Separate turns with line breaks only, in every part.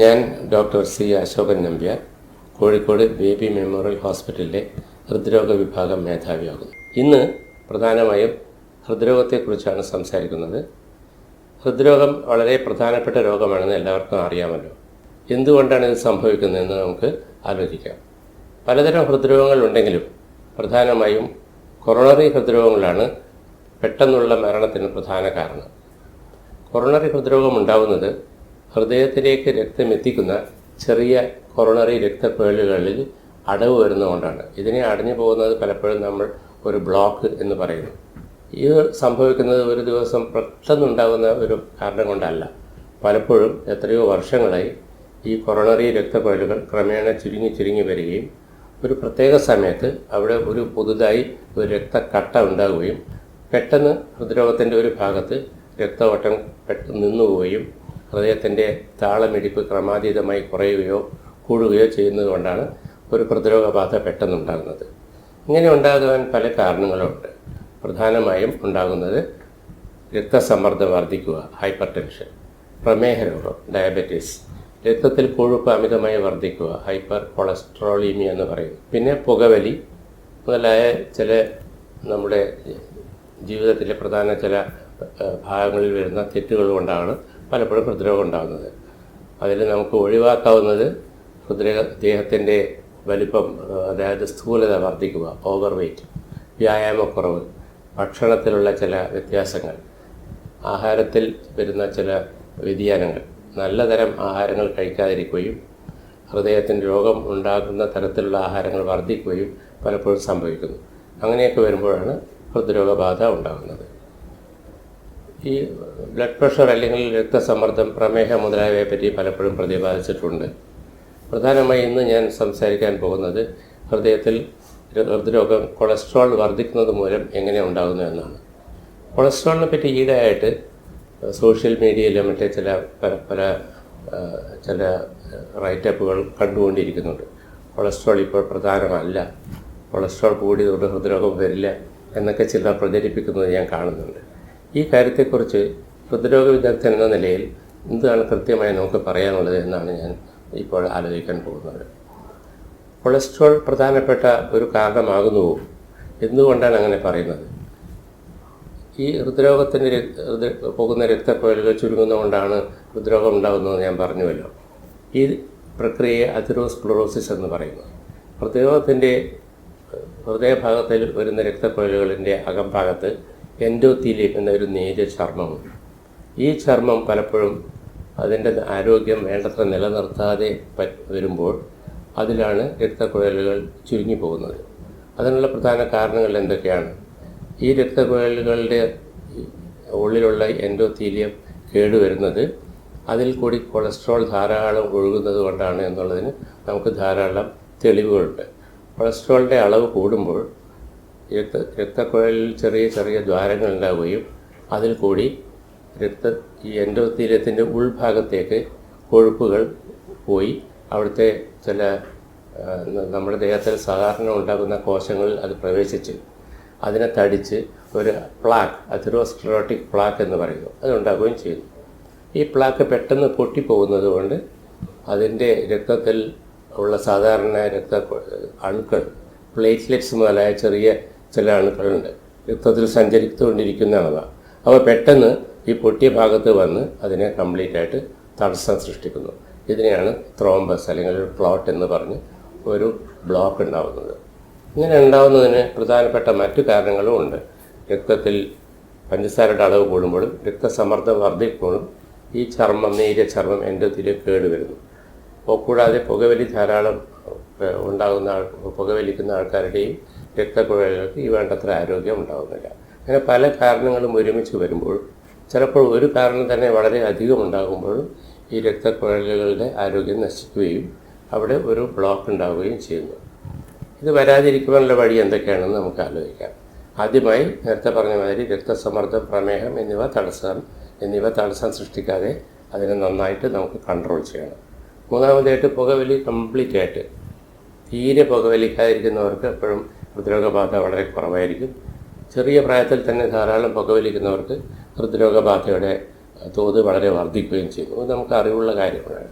ഞാൻ doctor C Ashokan Nambiar Kozhikode baby memorial ഹോസ്പിറ്റലിലെ ഹൃദ്രോഗ വിഭാഗം മേധാവിയാകുന്നു. ഇന്ന് പ്രധാനമായും ഹൃദ്രോഗത്തെക്കുറിച്ചാണ് സംസാരിക്കുന്നത്. ഹൃദ്രോഗം വളരെ പ്രധാനപ്പെട്ട രോഗമാണെന്ന് എല്ലാവർക്കും അറിയാമല്ലോ. എന്തുകൊണ്ടാണ് ഇത് സംഭവിക്കുന്നതെന്ന് നമുക്ക് ആലോചിക്കാം. പലതരം ഹൃദ്രോഗങ്ങൾ ഉണ്ടെങ്കിലും പ്രധാനമായും കൊറോണറി ഹൃദ്രോഗങ്ങളാണ് പെട്ടെന്നുള്ള മരണത്തിന് പ്രധാന കാരണം. കൊറോണറി ഹൃദ്രോഗം ഉണ്ടാവുന്നത് ഹൃദയത്തിലേക്ക് രക്തം എത്തിക്കുന്ന ചെറിയ കൊറോണറി രക്തപ്പേളുകളിൽ അടവ് വരുന്നതുകൊണ്ടാണ്. ഇതിനെ അടഞ്ഞു പോകുന്നത് പലപ്പോഴും നമ്മൾ ഒരു ബ്ലോക്ക് എന്ന് പറയുന്നു. ഇത് സംഭവിക്കുന്നത് ഒരു ദിവസം പെട്ടെന്നുണ്ടാകുന്ന ഒരു കാരണം കൊണ്ടല്ല. പലപ്പോഴും എത്രയോ വർഷങ്ങളായി ഈ കൊറോണറി രക്തപ്പേളുകൾ ക്രമേണ ചുരുങ്ങി ചുരുങ്ങി വരികയും ഒരു പ്രത്യേക സമയത്ത് അവിടെ ഒരു പുതുതായി ഒരു രക്തക്കട്ട ഉണ്ടാകുകയും പെട്ടെന്ന് ഹൃദ്രോഗത്തിന്റെ ഒരു ഭാഗത്ത് രക്തഓട്ടം പെട്ടെന്ന് നിന്നുപോവുകയും ഹൃദയത്തിന്റെ താളമിടിപ്പ് ക്രമാതീതമായി കുറയുകയോ കൂടുകയോ ചെയ്യുന്നത് കൊണ്ടാണ് ഒരു പ്രതിരോധബാധ പെട്ടെന്നുണ്ടാകുന്നത്. ഇങ്ങനെ ഉണ്ടാകുവാൻ പല കാരണങ്ങളുണ്ട്. പ്രധാനമായും ഉണ്ടാകുന്നത് രക്തസമ്മർദ്ദം വർദ്ധിക്കുക ഹൈപ്പർ ടെൻഷൻ പ്രമേഹ രോഗം ഡയബറ്റീസ് രക്തത്തിൽ കൊഴുപ്പ് അമിതമായി വർദ്ധിക്കുക ഹൈപ്പർ കൊളസ്ട്രോളീമിയ എന്ന് പറയും പിന്നെ പുകവലി മുതലായ ചില നമ്മുടെ ജീവിതത്തിലെ പ്രധാന ചില ഭാഗങ്ങളിൽ വരുന്ന തെറ്റുകൾ കൊണ്ടാണ് പലപ്പോഴും ഹൃദ്രോഗം ഉണ്ടാകുന്നത്. അതിൽ നമുക്ക് ഒഴിവാക്കാവുന്നത് ഹൃദ്രോഗ ദേഹത്തിന്റെ വലിപ്പം അതായത് സ്ഥൂലത വർദ്ധിക്കുക ഓവർ വെയ്റ്റ് വ്യായാമക്കുറവ് ഭക്ഷണത്തിലുള്ള ചില വ്യത്യാസങ്ങൾ ആഹാരത്തിൽ വരുന്ന ചില വ്യതിയാനങ്ങൾ നല്ല തരം ആഹാരങ്ങൾ കഴിക്കാതിരിക്കുകയും ഹൃദയത്തിന് രോഗം ഉണ്ടാകുന്ന തരത്തിലുള്ള ആഹാരങ്ങൾ വർദ്ധിക്കുകയും പലപ്പോഴും സംഭവിക്കുന്നു. അങ്ങനെയൊക്കെ വരുമ്പോഴാണ് ഹൃദ്രോഗബാധ ഉണ്ടാകുന്നത്. ഈ ബ്ലഡ് പ്രഷർ അല്ലെങ്കിൽ രക്തസമ്മർദ്ദം പ്രമേഹം മുതലായവയെ പറ്റി പലപ്പോഴും പ്രതിപാദിച്ചിട്ടുണ്ട്. പ്രധാനമായി ഇന്ന് ഞാൻ സംസാരിക്കാൻ പോകുന്നത് ഹൃദയത്തിൽ ഹൃദ്രോഗം കൊളസ്ട്രോൾ വർദ്ധിക്കുന്നത് മൂലം എങ്ങനെ ഉണ്ടാകുന്നു എന്നാണ്. കൊളസ്ട്രോളിനെ പറ്റി ഈടായിട്ട് സോഷ്യൽ മീഡിയയിലും മറ്റേ ചില പല പല ചില റൈറ്റപ്പുകൾ കണ്ടുകൊണ്ടിരിക്കുന്നുണ്ട്. കൊളസ്ട്രോൾ ഇപ്പോൾ പ്രധാനമല്ല. കൊളസ്ട്രോൾ കൂടിയതുകൊണ്ട് ഹൃദ്രോഗം വരില്ല എന്നൊക്കെ ചിലർ പ്രചരിപ്പിക്കുന്നത് ഞാൻ കാണുന്നുണ്ട്. ഈ കാര്യത്തെക്കുറിച്ച് ഹൃദ്രോഗ വിദഗ്ധൻ എന്ന നിലയിൽ എന്താണ് കൃത്യമായി നമുക്ക് പറയാനുള്ളത് എന്നാണ് ഞാൻ ഇപ്പോൾ ആലോചിക്കാൻ പോകുന്നത്. കൊളസ്ട്രോൾ പ്രധാനപ്പെട്ട ഒരു കാരണമാകുന്നുവോ എന്തുകൊണ്ടാണ് അങ്ങനെ പറയുന്നത്? ഈ ഹൃദ്രോഗത്തിന്റെ പോകുന്ന രക്തക്കൊഴലുകൾ ചുരുങ്ങുന്നതുകൊണ്ടാണ് ഹൃദ്രോഗം ഉണ്ടാകുന്നത് ഞാൻ പറഞ്ഞുവല്ലോ. ഈ പ്രക്രിയയെ അതിറോസ്ക്ലോറോസിസ് എന്ന് പറയുന്നു. ഹൃദ്രോഗത്തിന്റെ ഹൃദയഭാഗത്തിൽ വരുന്ന രക്തക്കൊഴലുകളിന്റെ അകംഭാഗത്ത് എൻഡോത്തീലിയം എന്നൊരു നേരിയ ചർമ്മമുണ്ട് ഈ ചർമ്മം പലപ്പോഴും അതിന്റെ ആരോഗ്യം വേണ്ടത്ര നിലനിർത്താതെ വരുമ്പോൾ അതിലാണ് രക്തക്കുഴലുകൾ ചുരുങ്ങി പോകുന്നത് അതിനുള്ള പ്രധാന കാരണങ്ങൾ എന്തൊക്കെയാണ്? ഈ രക്തക്കുഴലുകളുടെ ഉള്ളിലുള്ള എൻഡോത്തീലിയം കേടുവരുന്നത് അതിൽ കൂടി കൊളസ്ട്രോൾ ധാരാളം ഒഴുകുന്നത് കൊണ്ടാണ് എന്നുള്ളതിന് നമുക്ക് ധാരാളം തെളിവുകളുണ്ട്. കൊളസ്ട്രോളിന്റെ അളവ് കൂടുമ്പോൾ രക്ത രക്തക്കുഴലിൽ ചെറിയ ചെറിയ ദ്വാരങ്ങൾ ഉണ്ടാവുകയും അതിൽ കൂടി രക്ത ഈ എൻഡോത്തീരത്തിന്റെ ഉൾഭാഗത്തേക്ക് കൊഴുപ്പുകൾ പോയി അവിടുത്തെ ചില നമ്മുടെ ദേഹത്തിൽ സാധാരണ ഉണ്ടാകുന്ന കോശങ്ങളിൽ അത് പ്രവേശിച്ച് അതിനെ തടിച്ച് ഒരു പ്ലാക്ക് അതിറോസ്ക്ലറോട്ടിക് പ്ലാക്ക് എന്ന് പറയുന്നു. അതുണ്ടാകുകയും ചെയ്യുന്നു ഈ പ്ലാക്ക് പെട്ടെന്ന് പൊട്ടിപ്പോകുന്നത് കൊണ്ട് അതിന്റെ രക്തത്തിൽ ഉള്ള സാധാരണ രക്ത അണുക്കൾ പ്ലേറ്റ്ലെറ്റ്സ് മുതലായ ചെറിയ ചില അണുക്കളുണ്ട് രക്തത്തിൽ സഞ്ചരിച്ചുകൊണ്ടിരിക്കുന്ന സഞ്ചരിച്ചുകൊണ്ടിരിക്കുന്നവ അവ പെട്ടെന്ന് ഈ പൊട്ടിയ ഭാഗത്ത് വന്ന് അതിനെ കംപ്ലീറ്റ് ആയിട്ട് തടസ്സം സൃഷ്ടിക്കുന്നു. ഇതിനെയാണ് ത്രോംബസ് അല്ലെങ്കിൽ ഒരു ക്ലോട്ട് എന്ന് പറഞ്ഞ് ഒരു ബ്ലോക്ക് ഉണ്ടാകുന്നത് ഇങ്ങനെ ഉണ്ടാകുന്നതിന് പ്രധാനപ്പെട്ട മറ്റു കാരണങ്ങളും ഉണ്ട്. രക്തത്തിൽ പഞ്ചസാരയുടെ അളവ് കൂടുമ്പോഴും രക്തസമ്മർദ്ദം വർദ്ധിക്കുമ്പോഴും ഈ ചർമ്മം നേരിയ ചർമ്മം എന്റെ കേട് വരുന്നു അപ്പോൾ കൂടാതെ പുകവലി ധാരാളം ഉണ്ടാകുന്ന ആൾ പുകവലിക്കുന്ന ആൾക്കാരുടെയും രക്തക്കുഴലുകൾക്ക് ഈ വേണ്ടത്ര ആരോഗ്യം ഉണ്ടാകുന്നില്ല അങ്ങനെ പല കാരണങ്ങളും ഒരുമിച്ച് വരുമ്പോൾ ചിലപ്പോൾ ഒരു കാരണം തന്നെ വളരെ അധികം ഉണ്ടാകുമ്പോഴും ഈ രക്തക്കുഴലുകളുടെ ആരോഗ്യം നശിക്കുകയും അവിടെ ഒരു ബ്ലോക്ക് ഉണ്ടാവുകയും ചെയ്യുന്നു. ഇത് വരാതിരിക്കുവാനുള്ള വഴി എന്തൊക്കെയാണെന്ന് നമുക്ക് ആലോചിക്കാം. ആദ്യമായി നേരത്തെ പറഞ്ഞ മാതിരി രക്തസമ്മർദ്ദം പ്രമേഹം എന്നിവ തടസ്സം എന്നിവ തടസ്സം സൃഷ്ടിക്കാതെ അതിനെ നന്നായിട്ട് നമുക്ക് കൺട്രോൾ ചെയ്യണം. മൂന്നാമതായിട്ട് പുകവലി കംപ്ലീറ്റ് ആയിട്ട് തീരെ പുകവലിക്കാതിരിക്കുന്നവർക്ക് എപ്പോഴും ഹൃദ്രോഗബാധ വളരെ കുറവായിരിക്കും. ചെറിയ പ്രായത്തിൽ തന്നെ ധാരാളം പുകവലിക്കുന്നവർക്ക് ഹൃദ്രോഗബാധയുടെ തോത് വളരെ വർദ്ധിക്കുകയും ചെയ്യുന്നു നമുക്ക് അറിവുള്ള കാര്യമാണ്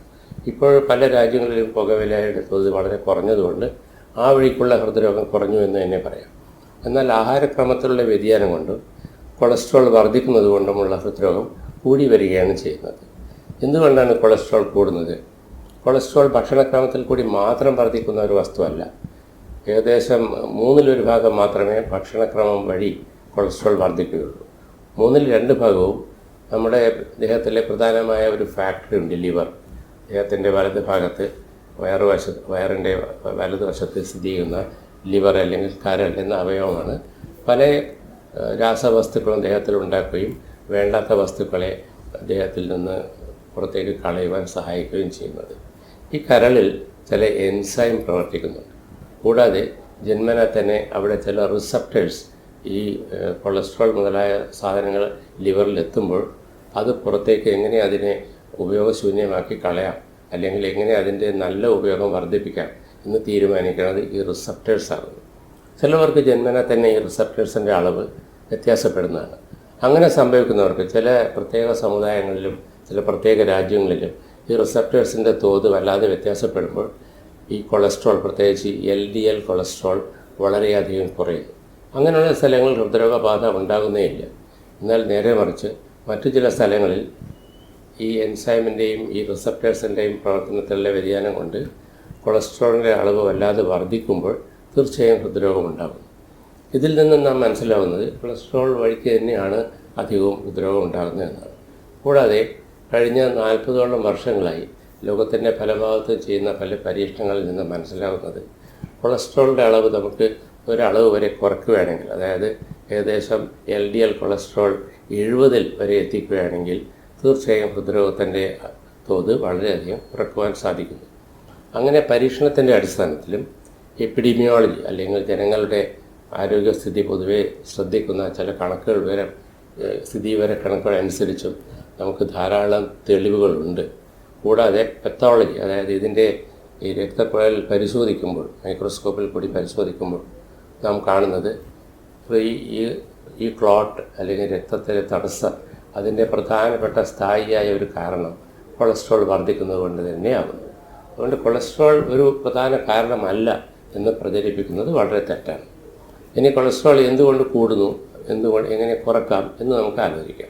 ഇപ്പോൾ പല രാജ്യങ്ങളിലും പുകവലയുടെ തോത് വളരെ കുറഞ്ഞതുകൊണ്ട് ആ വഴിക്കുള്ള ഹൃദ്രോഗം കുറഞ്ഞു എന്ന് തന്നെ പറയാം. എന്നാൽ ആഹാരക്രമത്തിലുള്ള വ്യതിയാനം കൊണ്ടും കൊളസ്ട്രോൾ വർദ്ധിക്കുന്നത് കൊണ്ടുമുള്ള ഹൃദ്രോഗം കൂടി വരികയാണ് ചെയ്യുന്നത്. എന്തുകൊണ്ടാണ് കൊളസ്ട്രോൾ കൂടുന്നത്? കൊളസ്ട്രോൾ ഭക്ഷണക്രമത്തിൽ കൂടി മാത്രം വർദ്ധിക്കുന്ന ഒരു വസ്തുവല്ല. ഏകദേശം മൂന്നിലൊരു ഭാഗം മാത്രമേ ഭക്ഷണക്രമം വഴി കൊളസ്ട്രോൾ വർദ്ധിക്കുകയുള്ളൂ. മൂന്നിൽ രണ്ട് ഭാഗവും നമ്മുടെ ദേഹത്തിലെ പ്രധാനമായ ഒരു ഫാക്ടറി ഉണ്ട് ലിവർ. ദേഹത്തിന്റെ വലത് ഭാഗത്ത് വയറുവശ വയറിന്റെ വലതുവശത്ത് സ്ഥിതി ചെയ്യുന്ന ലിവർ അല്ലെങ്കിൽ കരൾ എന്ന അവയവമാണ്. പല രാസവസ്തുക്കളും ദേഹത്തിൽ ഉണ്ടാക്കുകയും വേണ്ടാത്ത വസ്തുക്കളെ ദേഹത്തിൽ നിന്ന് പുറത്തേക്ക് കളയുവാൻ സഹായിക്കുകയും ചെയ്യുന്നത്. ഈ കരളിൽ ചില എൻസൈം പ്രവർത്തിക്കുന്നുണ്ട്. കൂടാതെ ജന്മന തന്നെ അവിടെ ചില റിസപ്റ്റേഴ്സ് ഈ കൊളസ്ട്രോൾ മുതലായ സാധനങ്ങൾ ലിവറിൽ എത്തുമ്പോൾ അത് പുറത്തേക്ക് എങ്ങനെ അതിനെ ഉപയോഗശൂന്യമാക്കി കളയാം? അല്ലെങ്കിൽ എങ്ങനെ അതിന്റെ നല്ല ഉപയോഗം വർദ്ധിപ്പിക്കാം എന്ന് തീരുമാനിക്കുന്നത് ഈ റിസപ്റ്റേഴ്സാണ് ചിലവർക്ക് ജന്മന തന്നെ ഈ റിസപ്റ്റേഴ്സിന്റെ അളവ് വ്യത്യാസപ്പെടുന്നതാണ്. അങ്ങനെ സംഭവിക്കുന്നവർക്ക് ചില പ്രത്യേക സമുദായങ്ങളിലും ചില പ്രത്യേക രാജ്യങ്ങളിലും ഈ റിസപ്റ്റേഴ്സിന്റെ തോത് വല്ലാതെ വ്യത്യാസപ്പെടുമ്പോൾ ഈ കൊളസ്ട്രോൾ പ്രത്യേകിച്ച് എൽ ഡി എൽ കൊളസ്ട്രോൾ വളരെയധികം കുറയും. അങ്ങനെയുള്ള സ്ഥലങ്ങളിൽ ഹൃദ്രോഗബാധ ഉണ്ടാകുന്നേയില്ല. എന്നാൽ നേരെ മറിച്ച് മറ്റു ചില സ്ഥലങ്ങളിൽ ഈ എൻസൈമിന്റെയും ഈ റിസപ്റ്റേഴ്സിന്റെയും പ്രവർത്തനത്തിലുള്ള വ്യതിയാനം കൊണ്ട് കൊളസ്ട്രോളിന്റെ അളവ് വല്ലാതെ വർദ്ധിക്കുമ്പോൾ തീർച്ചയായും ഹൃദ്രോഗം ഉണ്ടാകും. ഇതിൽ നിന്ന് നാം മനസ്സിലാവുന്നത് കൊളസ്ട്രോൾ വഴിക്ക് തന്നെയാണ് അധികവും ഹൃദ്രോഗം ഉണ്ടാകുന്നത് എന്നാണ്. കൂടാതെ കഴിഞ്ഞ നാൽപ്പതോളം വർഷങ്ങളായി ലോകത്തിന്റെ പല ഭാഗത്തും ചെയ്യുന്ന പല പരീക്ഷണങ്ങളിൽ നിന്ന് മനസ്സിലാവുന്നത് കൊളസ്ട്രോളിന്റെ അളവ് നമുക്ക് ഒരളവ് വരെ കുറയ്ക്കുകയാണെങ്കിൽ അതായത് ഏകദേശം എൽ ഡി എൽ കൊളസ്ട്രോൾ എഴുപതിൽ വരെ എത്തിക്കുകയാണെങ്കിൽ തീർച്ചയായും ഹൃദ്രോഗത്തിന്റെ തോത് വളരെയധികം കുറയ്ക്കുവാൻ സാധിക്കുന്നു. അങ്ങനെ പരീക്ഷണത്തിന്റെ അടിസ്ഥാനത്തിലും എപ്പിഡീമിയോളജി അല്ലെങ്കിൽ ജനങ്ങളുടെ ആരോഗ്യസ്ഥിതി പൊതുവേ ശ്രദ്ധിക്കുന്ന ചില കണക്കുകൾ വരെ സ്ഥിതി വരെ കണക്കുകൾ അനുസരിച്ചും നമുക്ക് ധാരാളം തെളിവുകളുണ്ട്. കൂടാതെ പെത്തോളജി അതായത് ഇതിന്റെ ഈ രക്തക്കുഴൽ പരിശോധിക്കുമ്പോൾ മൈക്രോസ്കോപ്പിൽ കൂടി പരിശോധിക്കുമ്പോൾ നാം കാണുന്നത് ഈ ഈ- ക്ലോട്ട് അല്ലെങ്കിൽ രക്തത്തിലെ തടസ്സം അതിന്റെ പ്രധാനപ്പെട്ട സ്ഥായിയായ ഒരു കാരണം കൊളസ്ട്രോൾ വർദ്ധിക്കുന്നത് കൊണ്ട് തന്നെയാകുന്നു. അതുകൊണ്ട് കൊളസ്ട്രോൾ ഒരു പ്രധാന കാരണമല്ല എന്ന് പ്രചരിപ്പിക്കുന്നത് വളരെ തെറ്റാണ്. ഇനി കൊളസ്ട്രോൾ എന്തുകൊണ്ട് കൂടുന്നു എന്തുകൊണ്ട് എങ്ങനെ കുറക്കാം എന്ന് നമുക്ക് ആലോചിക്കാം.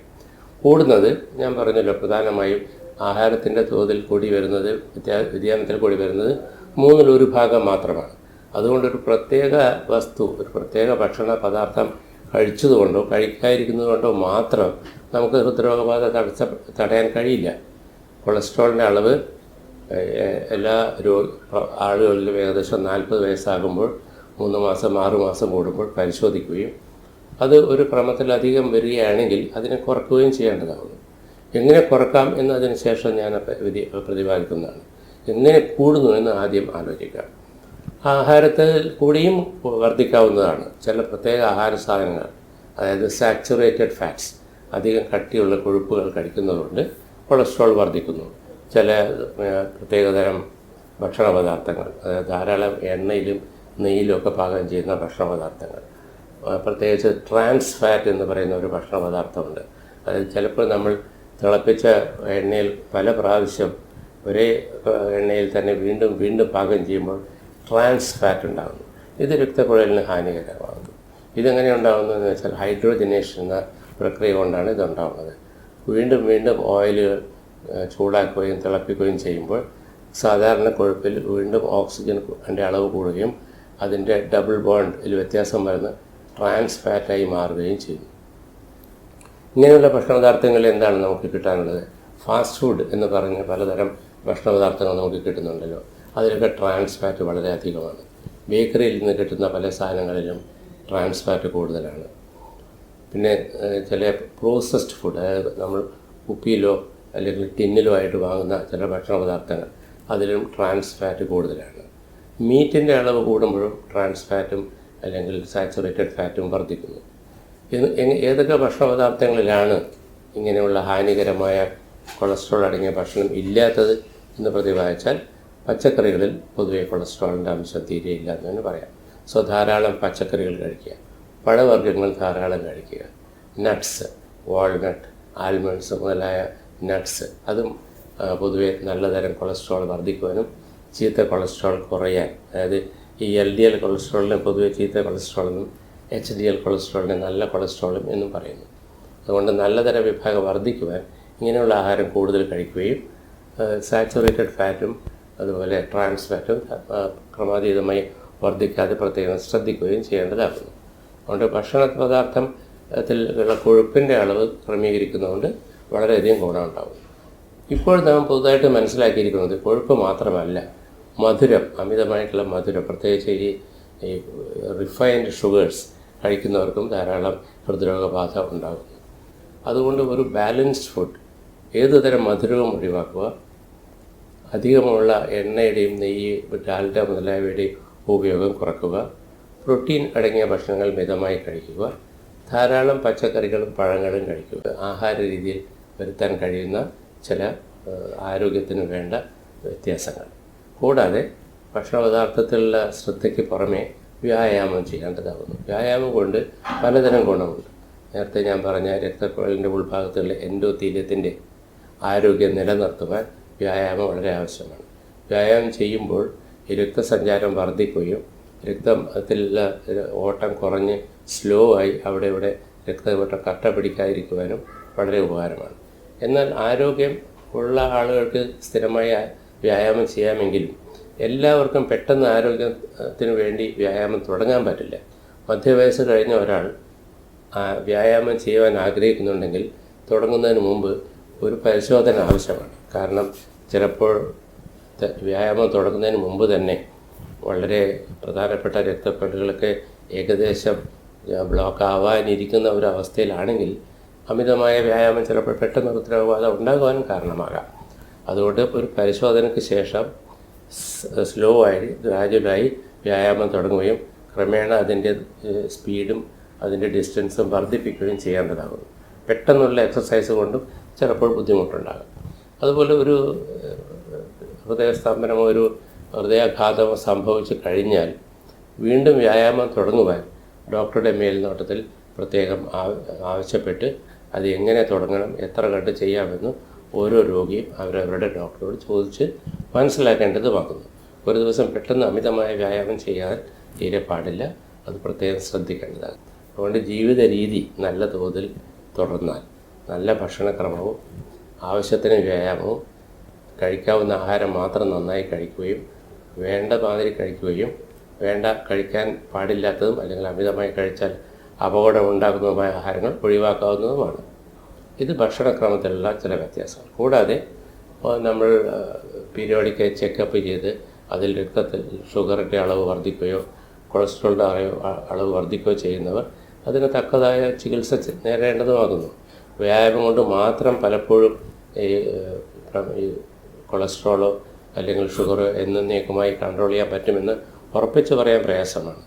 കൂടുന്നത് ഞാൻ പറഞ്ഞല്ലോ പ്രധാനമായും ആഹാരത്തിന്റെ തോതിൽ കൂടി വരുന്നത് വ്യത്യാ വ്യതിയാനത്തിൽ കൂടി വരുന്നത് മൂന്നിലൊരു ഭാഗം മാത്രമാണ്. അതുകൊണ്ട് ഒരു പ്രത്യേക വസ്തു ഒരു പ്രത്യേക ഭക്ഷണ പദാർത്ഥം കഴിച്ചതുകൊണ്ടോ കഴിക്കാതിരിക്കുന്നതുകൊണ്ടോ മാത്രം നമുക്ക് ഹൃദ്രോഗബാധ തടസ്സ തടയാൻ കഴിയില്ല. കൊളസ്ട്രോളിന്റെ അളവ് എല്ലാ രോഗ ആളുകളിലും ഏകദേശം നാൽപ്പത് വയസ്സാകുമ്പോൾ മൂന്ന് മാസം ആറ് മാസം കൂടുമ്പോൾ പരിശോധിക്കുകയും അത് ഒരു ക്രമത്തിലധികം വരികയാണെങ്കിൽ അതിനെ കുറക്കുകയും ചെയ്യേണ്ടതാകുന്നു. എങ്ങനെ കുറക്കാം എന്നതിന് ശേഷം ഞാൻ വിധി- പ്രതിപാദിക്കുന്നതാണ്. എങ്ങനെ കൂടുന്നു എന്ന് ആദ്യം ആലോചിക്കാം. ആഹാരത്തിൽ കൂടിയും വർദ്ധിക്കാവുന്നതാണ്. ചില പ്രത്യേക ആഹാര സാധനങ്ങൾ അതായത് സാച്ചുറേറ്റഡ് ഫാറ്റ്സ് അധികം കട്ടിയുള്ള കൊഴുപ്പുകൾ കഴിക്കുന്നതുകൊണ്ട് കൊളസ്ട്രോൾ വർദ്ധിക്കുന്നു. ചില പ്രത്യേകതരം ഭക്ഷണ പദാർത്ഥങ്ങൾ അതായത് ധാരാളം എണ്ണയിലും നെയ്യിലും ഒക്കെ പാകം ചെയ്യുന്ന ഭക്ഷണ പദാർത്ഥങ്ങൾ പ്രത്യേകിച്ച് ട്രാൻസ് ഫാറ്റ് എന്ന് പറയുന്ന ഒരു ഭക്ഷണ പദാർത്ഥമുണ്ട് അതായത് ചിലപ്പോൾ നമ്മൾ തിളപ്പിച്ച എണ്ണയിൽ പല പ്രാവശ്യം ഒരേ എണ്ണയിൽ തന്നെ വീണ്ടും വീണ്ടും പാകം ചെയ്യുമ്പോൾ ട്രാൻസ് ഫാറ്റ് ഉണ്ടാകുന്നു. ഇത് രക്തക്കുഴലിന് ഹാനികരമാകുന്നു. ഇതെങ്ങനെ ഉണ്ടാകുന്നതെന്ന് വെച്ചാൽ ഹൈഡ്രോജനേഷൻ എന്ന പ്രക്രിയ കൊണ്ടാണ് ഇതുണ്ടാകുന്നത് വീണ്ടും വീണ്ടും ഓയിലുകൾ ചൂടാക്കുകയും തിളപ്പിക്കുകയും ചെയ്യുമ്പോൾ സാധാരണ കൊഴുപ്പിൽ വീണ്ടും ഓക്സിജൻ അളവ് കൂടുകയും അതിന്റെ ഡബിൾ ബോണ്ടിൽ വ്യത്യാസം വരുന്ന ട്രാൻസ് ഫാറ്റായി മാറുകയും ചെയ്യുന്നു ഇങ്ങനെയുള്ള ഭക്ഷണപദാർത്ഥങ്ങളിൽ എന്താണ് നമുക്ക് കിട്ടാനുള്ളത്? ഫാസ്റ്റ് ഫുഡ് എന്ന് പറഞ്ഞ പലതരം ഭക്ഷണപദാർത്ഥങ്ങൾ നമുക്ക് കിട്ടുന്നുണ്ടല്ലോ. അതിലൊക്കെ ട്രാൻസ് ഫാറ്റ് വളരെ അധികമാണ്. ബേക്കറിയിൽ നിന്ന് കിട്ടുന്ന പല സാധനങ്ങളിലും ട്രാൻസ് ഫാറ്റ് കൂടുതലാണ്. പിന്നെ ചില പ്രോസസ്ഡ് ഫുഡ് അതായത് നമ്മൾ കുപ്പിയിലോ അല്ലെങ്കിൽ ടിന്നിലോ ആയിട്ട് വാങ്ങുന്ന ചില ഭക്ഷണ പദാർത്ഥങ്ങൾ അതിലും ട്രാൻസ് ഫാറ്റ് കൂടുതലാണ്. മീറ്റിന്റെ അളവ് കൂടുമ്പോഴും ട്രാൻസ് ഫാറ്റും അല്ലെങ്കിൽ സാച്ചുറേറ്റഡ് ഫാറ്റും വർദ്ധിക്കുന്നു. ഏതൊക്കെ ഭക്ഷണ പദാർത്ഥങ്ങളിലാണ് ഇങ്ങനെയുള്ള ഹാനികരമായ കൊളസ്ട്രോൾ അടങ്ങിയ ഭക്ഷണം ഇല്ലാത്തത് എന്ന് പ്രതിപാദിച്ചാൽ പച്ചക്കറികളിൽ പൊതുവെ കൊളസ്ട്രോളിന്റെ അംശം തീരെയില്ല എന്ന് തന്നെ പറയാം. സോ ധാരാളം പച്ചക്കറികൾ കഴിക്കുക. പഴവർഗങ്ങൾ ധാരാളം കഴിക്കുക. നട്ട്സ് വാൾനട്ട് ആൽമണ്ട്സ് മുതലായ നട്ട്സ് അതും പൊതുവെ നല്ലതരം കൊളസ്ട്രോൾ വർദ്ധിക്കുവാനും ചീത്ത കൊളസ്ട്രോൾ കുറയാൻ അതായത് ഈ എൽ ഡി എൽ കൊളസ്ട്രോളിനെ പൊതുവെ ചീത്ത കൊളസ്ട്രോൾ എന്നും എച്ച് ഡി എൽ കൊളസ്ട്രോളിനെ നല്ല കൊളസ്ട്രോളും എന്നും പറയുന്നു. അതുകൊണ്ട് നല്ലതര വിഭാഗം വർദ്ധിക്കുവാൻ ഇങ്ങനെയുള്ള ആഹാരം കൂടുതൽ കഴിക്കുകയും സാച്ചുറേറ്റഡ് ഫാറ്റും അതുപോലെ ട്രാൻസ് ഫാറ്റും ക്രമാതീതമായി വർദ്ധിക്കാതെ പ്രത്യേകം ശ്രദ്ധിക്കുകയും ചെയ്യേണ്ടതാകുന്നു. അതുകൊണ്ട് ഭക്ഷണ പദാർത്ഥത്തിൽ ഉള്ള കൊഴുപ്പിന്റെ അളവ് ക്രമീകരിക്കുന്നതുകൊണ്ട് വളരെയധികം ഗുണമുണ്ടാകും ഇപ്പോൾ നാം പുതുതായിട്ട് മനസ്സിലാക്കിയിരിക്കുന്നത് കൊഴുപ്പ് മാത്രമല്ല മധുരം അമിതമായിട്ടുള്ള മധുരം പ്രത്യേകിച്ച് ഈ റിഫൈൻഡ് ഷുഗേഴ്സ് കഴിക്കുന്നവർക്കും ധാരാളം ഹൃദ്രോഗബാധ ഉണ്ടാകും അതുകൊണ്ട് ഒരു ബാലൻസ്ഡ് ഫുഡ് ഏതുതരം മധുരവും ഒഴിവാക്കുക. അധികമുള്ള എണ്ണയുടെയും നെയ്യ് ഡാൽഡ മുതലായവയുടെയും ഉപയോഗം കുറക്കുക. പ്രോട്ടീൻ അടങ്ങിയ ഭക്ഷണങ്ങൾ മിതമായി കഴിക്കുക. ധാരാളം പച്ചക്കറികളും പഴങ്ങളും കഴിക്കുക. ആഹാര രീതിയിൽ വരുത്താൻ കഴിയുന്ന ചില ആരോഗ്യത്തിന് വേണ്ട വ്യത്യാസങ്ങൾ. കൂടാതെ ഭക്ഷണ പദാർത്ഥത്തിലുള്ള ശ്രദ്ധയ്ക്ക് പുറമെ വ്യായാമം ചെയ്യേണ്ടതാകുന്നു വ്യായാമം കൊണ്ട് പലതരം ഗുണമുണ്ട്. നേരത്തെ ഞാൻ പറഞ്ഞ രക്തക്കുഴലിന്റെ ഉൾഭാഗത്തുള്ള എൻഡോത്തീല്യത്തിന്റെ ആരോഗ്യം നിലനിർത്തുവാൻ വ്യായാമം വളരെ ആവശ്യമാണ്. വ്യായാമം ചെയ്യുമ്പോൾ രക്തസഞ്ചാരം വർദ്ധിക്കുകയും രക്തത്തിലുള്ള ഓട്ടം കുറഞ്ഞ് സ്ലോ ആയി അവിടെ ഇവിടെ രക്തയോട്ടം കട്ട പിടിക്കാതിരിക്കുവാനും വളരെ ഉപകാരമാണ്. എന്നാൽ ആരോഗ്യം ഉള്ള ആളുകൾക്ക് സ്ഥിരമായ വ്യായാമം ചെയ്യാമെങ്കിലും എല്ലാവർക്കും പെട്ടെന്ന് ആരോഗ്യത്തിന് വേണ്ടി വ്യായാമം തുടങ്ങാൻ പറ്റില്ല. മധ്യവയസ്സ് കഴിഞ്ഞ ഒരാൾ വ്യായാമം ചെയ്യുവാൻ ആഗ്രഹിക്കുന്നുണ്ടെങ്കിൽ തുടങ്ങുന്നതിന് മുമ്പ് ഒരു പരിശോധന ആവശ്യമാണ്. കാരണം ചിലപ്പോൾ വ്യായാമം തുടങ്ങുന്നതിന് മുമ്പ് തന്നെ വളരെ പ്രധാനപ്പെട്ട രക്തപ്പെടലുകളൊക്കെ ഏകദേശം ബ്ലോക്ക് ആവാനിരിക്കുന്ന ഒരു അവസ്ഥയിലാണെങ്കിൽ അമിതമായ വ്യായാമം ചിലപ്പോൾ പെട്ടെന്ന് ഹൃദ്രോഗബാധ ഉണ്ടാകുവാനും കാരണമാകാം. അതുകൊണ്ട് ഒരു പരിശോധനയ്ക്ക് ശേഷം സ്ലോ ആയി ഗ്രാജുവലായി വ്യായാമം തുടങ്ങുകയും ക്രമേണ അതിന്റെ സ്പീഡും അതിന്റെ ഡിസ്റ്റൻസും വർദ്ധിപ്പിക്കുകയും ചെയ്യേണ്ടതാകുന്നു പെട്ടെന്നുള്ള എക്സസൈസ് കൊണ്ടും ചിലപ്പോൾ ബുദ്ധിമുട്ടുണ്ടാകും. അതുപോലെ ഒരു ഹൃദയസ്തംഭനമോ ഒരു ഹൃദയാഘാതമോ സംഭവിച്ചു കഴിഞ്ഞാൽ വീണ്ടും വ്യായാമം തുടങ്ങുവാൻ ഡോക്ടറുടെ മേൽനോട്ടത്തിൽ പ്രത്യേകം ആവ- ആവശ്യപ്പെട്ട് അത് എങ്ങനെ തുടങ്ങണം എത്ര കണ്ട് ചെയ്യാമെന്ന് ഓരോ രോഗിയും അവരവരുടെ ഡോക്ടറോട് ചോദിച്ച് മനസ്സിലാക്കേണ്ടതുമാകുന്നു ഒരു ദിവസം പെട്ടെന്ന് അമിതമായ വ്യായാമം ചെയ്യാൻ തീരെ പാടില്ല. അത് പ്രത്യേകം ശ്രദ്ധിക്കേണ്ടതാണ്. അതുകൊണ്ട് ജീവിത രീതി നല്ല തോതിൽ തുടർന്നാൽ നല്ല ഭക്ഷണക്രമവും ആവശ്യത്തിന് വ്യായാമവും കഴിക്കാവുന്ന ആഹാരം മാത്രം നന്നായി കഴിക്കുകയും വേണ്ട മാതിരി കഴിക്കുകയും വേണ്ട കഴിക്കാൻ പാടില്ലാത്തതും അല്ലെങ്കിൽ അമിതമായി കഴിച്ചാൽ അപകടം ഉണ്ടാക്കുന്നതുമായ ആഹാരങ്ങൾ ഒഴിവാക്കാവുന്നതുമാണ്. ഇത് ഭക്ഷണക്രമത്തിലുള്ള ചില വ്യത്യാസങ്ങൾ. കൂടാതെ നമ്മൾ പീരിയോഡിക്കായി ചെക്കപ്പ് ചെയ്ത് അതിൽ രക്തത്തിൽ ഷുഗറിന്റെ അളവ് വർദ്ധിക്കുകയോ കൊളസ്ട്രോളിന്റെ അളവ് അളവ് വർദ്ധിക്കുകയോ ചെയ്യുന്നവർ അതിന് തക്കതായ ചികിത്സ നേടേണ്ടതുമാകുന്നു വ്യായാമം കൊണ്ട് മാത്രം പലപ്പോഴും ഈ കൊളസ്ട്രോളോ അല്ലെങ്കിൽ ഷുഗറോ എന്നേക്കുമായി കൺട്രോൾ ചെയ്യാൻ പറ്റുമെന്ന് ഉറപ്പിച്ച് പറയാൻ പ്രയാസമാണ്.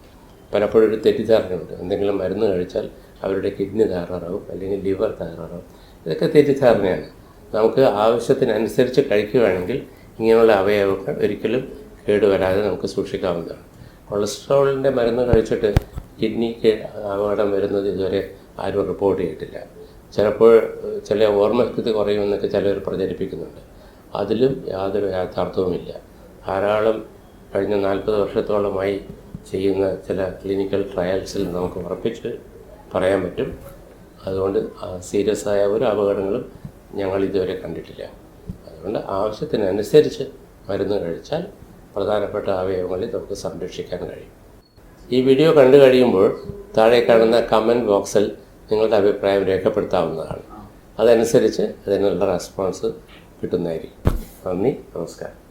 പലപ്പോഴും ഒരു തെറ്റിദ്ധാരണയുണ്ട്. എന്തെങ്കിലും മരുന്ന് കഴിച്ചാൽ അവരുടെ കിഡ്നി തകരാറാവും അല്ലെങ്കിൽ ലിവർ തകരാറാവും. ഇതൊക്കെ തെറ്റിദ്ധാരണയാണ്. നമുക്ക് ആവശ്യത്തിനനുസരിച്ച് കഴിക്കുകയാണെങ്കിൽ ഇങ്ങനെയുള്ള അവയവങ്ങൾ ഒരിക്കലും കേടുവരാതെ നമുക്ക് സൂക്ഷിക്കാവുന്നതാണ്. കൊളസ്ട്രോളിന്റെ മരുന്ന് കഴിച്ചിട്ട് കിഡ്നിക്ക് അപകടം വരുന്നത് ഇതുവരെ ആരും റിപ്പോർട്ട് ചെയ്തിട്ടില്ല. ചിലപ്പോൾ ചില ഓർമ്മശക്തി കുറയുമെന്നൊക്കെ ചിലർ പ്രചരിപ്പിക്കുന്നുണ്ട്. അതിലും യാതൊരു യാഥാർത്ഥവുമില്ല ധാരാളം കഴിഞ്ഞ നാൽപ്പത് വർഷത്തോളമായി ചെയ്യുന്ന ചില ക്ലിനിക്കൽ ട്രയൽസിൽ നമുക്ക് ഉറപ്പിച്ച് പറയാൻ പറ്റും. അതുകൊണ്ട് സീരിയസ് ആയ ഒരു അപകടങ്ങളും ഞങ്ങൾ ഇതുവരെ കണ്ടിട്ടില്ല. അതുകൊണ്ട് ആവശ്യത്തിനനുസരിച്ച് മരുന്ന് കഴിച്ചാൽ പ്രധാനപ്പെട്ട അവയവങ്ങളിൽ നമുക്ക് സംരക്ഷിക്കാൻ കഴിയും. ഈ വീഡിയോ കണ്ടു കഴിയുമ്പോൾ താഴെ കാണുന്ന കമന്റ് ബോക്സിൽ നിങ്ങളുടെ അഭിപ്രായം രേഖപ്പെടുത്താവുന്നതാണ്. അതനുസരിച്ച് അതിനുള്ള റെസ്പോൺസ് കിട്ടുന്നതായിരിക്കും. നന്ദി നമസ്കാരം.